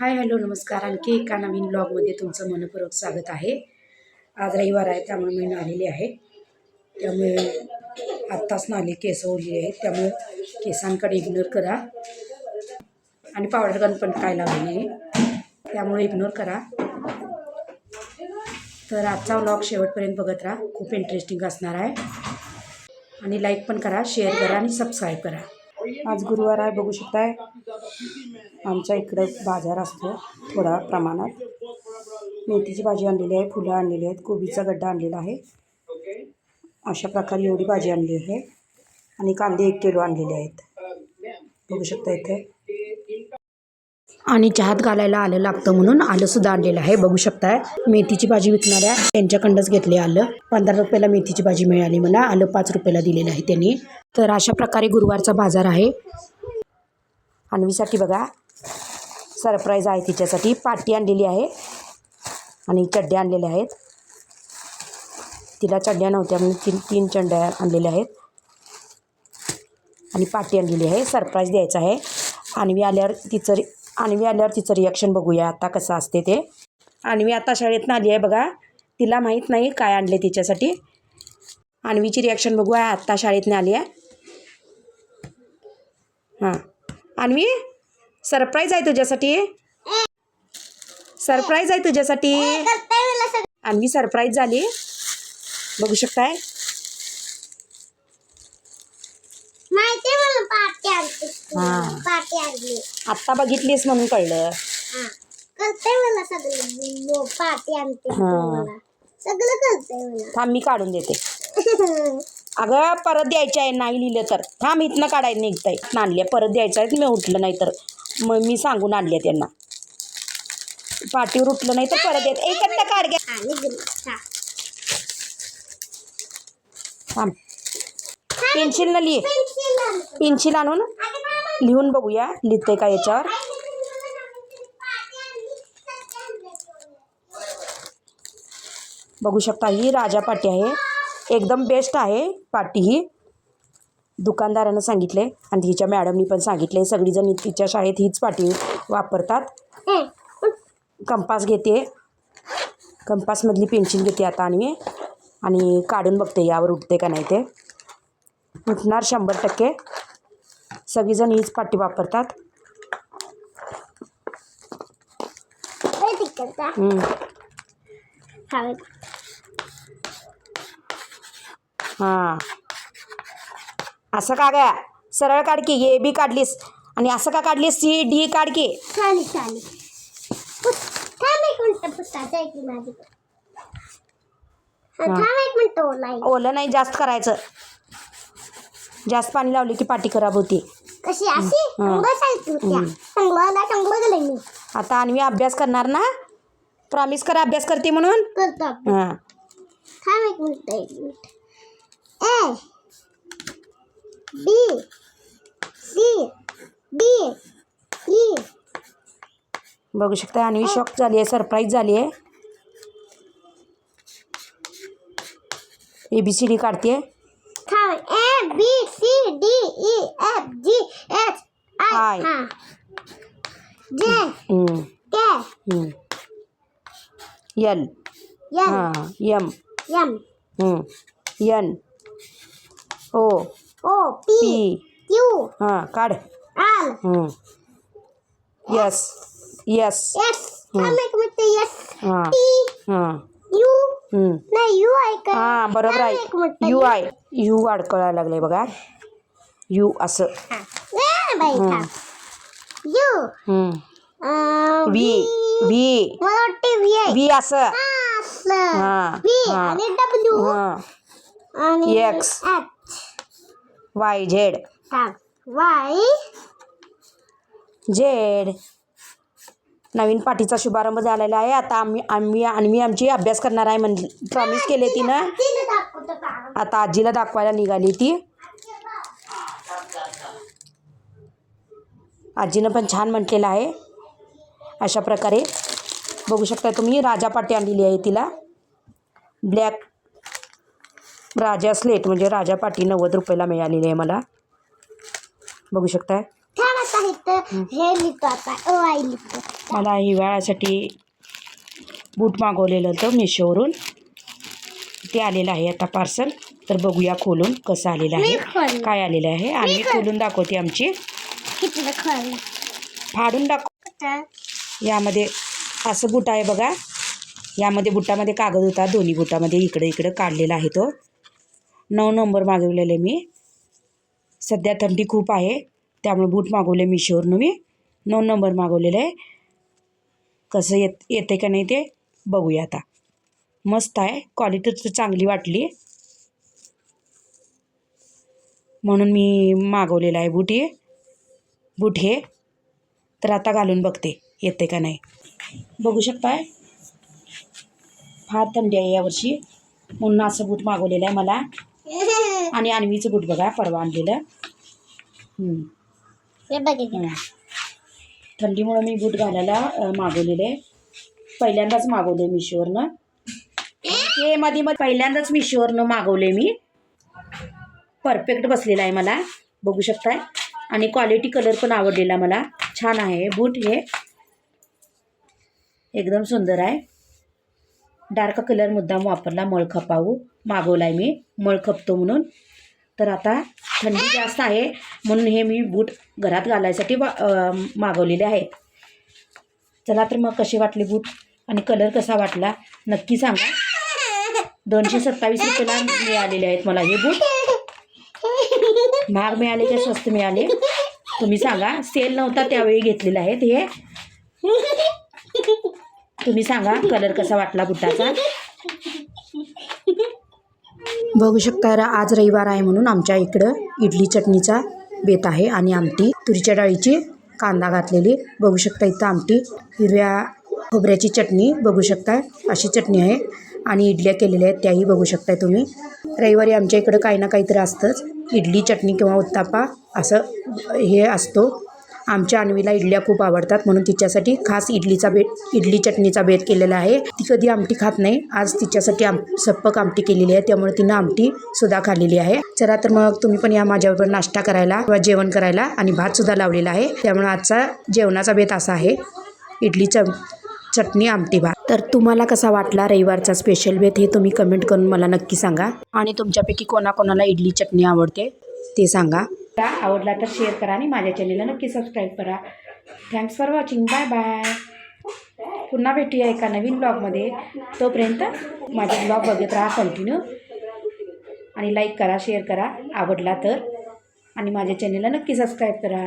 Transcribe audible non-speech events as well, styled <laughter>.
Hi hello नमस्कार. आणखी एका नवीन ब्लॉगमध्ये तुमचं मनपूर्वक स्वागत आहे. आज रविवार आहे त्यामुळे मी नालेली आहे. त्यामुळे आत्ताच नाली केस ओढली आहेत त्यामुळे केसांकडे इग्नोर करा. आणि पावडर गन पण काय लावली आहे. त्यामुळे इग्नोर करा. तर आजचा व्लॉग शेवटपर्यंत बघत राहा. खूप इंटरेस्टिंग असणार आहे. आणि लाईक पण करा शेअर करा आणि सबस्क्राईब करा. आज गुरुवार आहे बघू शकताय. आमच्या इकडं बाजार असतो थोडा प्रमाणात. मेथीची भाजी आणलेली आहे फुलं आणलेली आहेत कोबीचा गड्डा आणलेला आहे. अशा प्रकारे एवढी भाजी आणली आहे. आणि कांदे एक किलो आणलेले आहेत. बघू शकता इथे. आणि चहात घालायला आलं लागतं म्हणून आलंसुद्धा आणलेलं आहे. बघू शकताय मेथीची भाजी विकणाऱ्या त्यांच्याकडंच घेतले आलं. पंधरा रुपयाला मेथीची भाजी मिळाली मला आलं पाच रुपयाला दिलेलं आहे त्यांनी. तर अशा प्रकारे गुरुवारचा बाजार आहे. अन्वीसाठी बघा सरप्राईज आहे तिच्यासाठी. पाटी आणलेली आहे आणि चड्ड्या आणलेल्या आहेत. तिला चड्ड्या नव्हत्या म्हणून तीन तीन चड्ड्या आणलेल्या आहेत. आणि पाटी आणलेली आहे. सरप्राईज द्यायचं आहे. आणवी आल्यावर तिचं आणवी आल्यावर तिचं रिॲक्शन बघूया. आता कसं असते ते. आणवी आता शाळेतनं आली आहे बघा. तिला माहीत नाही काय आणले तिच्यासाठी. आणवीची रिॲक्शन बघूया. आत्ता शाळेतनं आली आहे. हां. आणवी सरप्राईज आहे तुझ्यासाठी. सरप्राईज आहे तुझ्यासाठी. आणवी सरप्राईज झाली. बघू शकताय. माहिती मला हा. आणली. आत्ता बघितलीस म्हणून कळलं. हा. कळतंय मला सगळं. लो, पाटी आणते हा. मला सगळं कळतंय मला. थांब मी काढून देते. <laughs> अगं परत द्यायचं आहे. नाही लिहिलं तर. थांब इथनं काढायला निघताय. आणले परत द्यायचं आहे. मी उठलं नाही तर. मग मी सांगून आणले त्यांना. पाठीवर उठलं नाही तर परत येत एकट्टा काढ घ्या. आणि. हा. थांब. पेन्सिलनं लिहि. पेन्सिल आणते. पेन्सिल आणून लिहून बघूया. लिहिते का याच्यावर? बघू शकता ही राजा पाटी आहे. एकदम बेस्ट आहे पाटी ही. दुकानदारानं सांगितले आणि तिच्या मॅडमनी पण सांगितले. सगळीजण तिच्या शाळेत हीच पाटी वापरतात. कंपास घेते. कंपासमधली पेन्सिल घेते आता आणि आणि काढून बघते यावर उठते का नाही ते. उठणार शंभर टक्के. सगळीजण हीच पाटी वापरतात. हां असं का गया सरळ काढ की ए बी काढलीस. आणि असं का काढलीस? सी डी काढ की. चालेल चालेल. पुस, थांब एक मिनिट पुस्तकाचं आहे की माझी. थांब एक मिनिट ओलाई ओलं नाही जास्त करायचं. जास्त पाणी लावले की पाटी खराब होती. कशी? अशी? हा. अंगळ सांगते होत्या. अंगळाला चांगलं मी. आता अन्वी अभ्यास करणार ना? प्रॉमिस कर अभ्यास करते म्हणून? करतो आपण. हाँ. थांब एक मिनिट एक minute. A. B. C. D. E. बघू शकता अन्वी शॉक झाली आहे सरप्राईज झाली आहे. ए बी सी डी काढते. B C D E F G H I J K. L M. M. N. O. O P Q కాడు R. Back with the Yes. T U हम्म. नाही you का हाँ बरोबर आहे. मिनिट यू आहे U अडकळायला लागले बघा. यू असं. हा. ए, बाई हम्म. थांब. यू. हम्म. अं, व्ही व्ही मला वाटते व्ही आहे व्ही असं. हा, असं. व्ही हा. आणि डब्ल्यू हाँ. आणि X. एच वाय झेड थांब. वाय झेड नवीन पाठीचा शुभारंभ झालेला आहे. आता आम्ही आम्ही आम्ही आमची अभ्यास करणार आहे म्हणजे प्रॉमिस केले तिनं आता आजीला दाखवायला निघाली ती. आजीनं पण छान म्हटलेलं आहे. अशा प्रकारे. बघू शकता तुम्ही राजा पाटी आणलेली आहे तिला. ब्लॅक राजा स्लेट म्हणजे राजा पाटी नव्वद रुपयाला मिळालेली आहे मला. बघू शकताय. आता हे लिहितो आता ओ आई लिहितो. मला हिवाळ्यासाठी बूट मागवलेलं होतं मिशोवरून. ते आलेलं आहे आता पार्सल तर बघूया खोलून कसं आलेलं मी आहे. काय आलेलं आहे? आणि मी खोलून दाखवते आमची. किती खोल फाडून दाखव यामध्ये असं बुट आहे बघा. यामध्ये बुटामध्ये कागद होता. दोन्ही बुटामध्ये इकडे इकडे काढलेला आहे तो. नऊ नंबर मागवलेले मी. सध्या थंडी खूप आहे. त्यामुळे बूट मागवले मिशोवरनं मी. नऊ नंबर मागवलेलं आहे. कसं येत येते का नाही ते बघूया आता. मस्त आहे. क्वालिटी तर चांगली वाटली. म्हणून मी मागवलेलं आहे बूट हे. बूट हे. तर आता घालून बघते येते का नाही. बघू शकताय. फार थंडी आहे यावर्षी. म्हणून असं बूट मागवलेलं आहे मला. आणि <laughs> आणवीचं बूट बघा परवा आणलेलं. ते बघितलं. थंडीमुळं मी बूट घालायला मागवलेले. पहिल्यांदाच मागवले मिशोवरनं. हे मध्ये मग पहिल्यांदाच मिशोवरनं मागवले मी. परफेक्ट बसलेला आहे मला. बघू शकताय. आणि क्वालिटी कलर पण आवडलेला मला. छान आहे बूट हे. एकदम सुंदर आहे. डार्क कलर मुद्दाम वापरला मळ खपावू मागवला आहे मी. मळ खपतो म्हणून. तर आता थंडी जास्त आहे म्हणून हे मी बूट घरात घालायसाठी मागवलेले आहेत. चला तर मग कसे वाटले बूट आणि कलर कसा वाटला नक्की सांगा. दोनशे सत्तावीस रुपयाला मिळालेले आहेत मला हे बूट. महाग मिळाले का स्वस्त मिळाले. तुम्ही सांगा सेल नव्हता त्यावेळी घेतलेले आहेत हे. तुम्ही सांगा कलर कसा वाटला बुटाचा. बघू शकता आज रविवार आहे म्हणून आमच्या इकडं इडली चटणीचा बेत आहे आणि आमटी. तुरीच्या डाळीची कांदा घातलेली. बघू शकता इथं आमटी. हिरव्या खोबऱ्याची चटणी बघू शकता. अशी चटणी आहे आणि इडल्या केलेल्या आहेत त्याही बघू शकताय तुम्ही. रविवारी आमच्या इकडं काही ना काहीतरी असतंच. इडली चटणी किंवा उत्तापा असं हे असतो. आमच्या अन्वीला इडल्या खूप आवडतात म्हणून तिच्यासाठी खास इडलीचा बेत इडली चटणीचा बेत केलेला आहे. ती कधी आमटी खात नाही. आज तिच्यासाठी आम सप्पक आमटी केलेली आहे. त्यामुळे तिनं आमटी सुद्धा खाल्लेली आहे. चला तर मग तुम्ही पण या माझ्याबरोबर नाश्ता करायला किंवा जेवण करायला आणि भात सुद्धा लावलेला आहे. त्यामुळे आजचा जेवणाचा बेत असा आहे. इडली च चटणी आमटी भात. तर तुम्हाला कसा वाटला रविवारचा स्पेशल बेत हे तुम्ही कमेंट करून मला नक्की सांगा. आणि तुमच्यापैकी कोणाकोणाला इडली चटणी आवडते ते सांगा. आवडला तर शेअर करा आणि माझ्या चॅनेलला नक्की सबस्क्राईब करा. Thanks for watching bye bye पुन्हा भेटूया एका नवीन ब्लॉगमध्ये तोपर्यंत माझा ब्लॉग बघत राहा कंटिन्यू आणि लाईक करा शेअर करा. आवडला तर. आणि माझ्या चॅनेलला नक्की सबस्क्राईब करा.